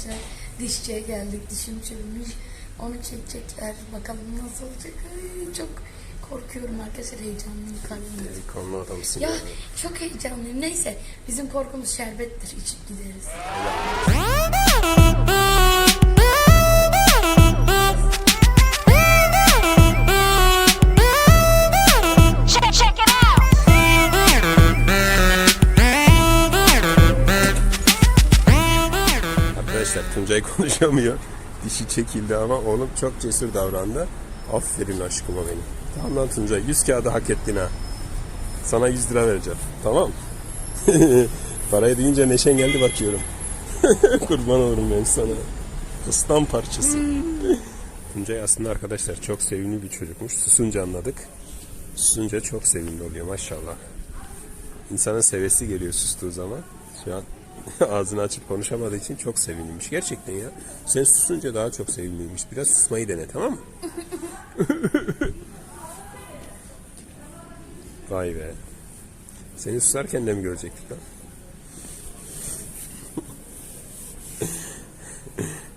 arkadaşlar. Dişçiye geldik. Dişim çürümüş. Onu çekecekler. Bakalım nasıl olacak. Ay, çok korkuyorum arkadaşlar. Heyecanlıyım. Delikanlı adamsın Ya yani. çok heyecanlıyım. Neyse bizim korkumuz şerbettir. İçip gideriz. Check, Arkadaşlar Tuncay konuşamıyor. Dişi çekildi ama oğlum çok cesur davrandı. Aferin aşkıma benim. Tamam lan Tuncay 100 kağıdı hak ettin ha. Sana 100 lira vereceğim. Tamam. Parayı deyince neşen geldi bakıyorum. Kurban olurum ben sana. Fıstan parçası. Tuncay aslında arkadaşlar çok sevimli bir çocukmuş. Susunca anladık. Susunca çok sevimli oluyor maşallah. İnsanın sevesi geliyor sustuğu zaman. Şu an ağzını açıp konuşamadığı için çok sevimliymiş. Gerçekten ya. Sen susunca daha çok sevimliymiş. Biraz susmayı dene tamam mı? Vay be. Seni susarken de mi görecektik lan?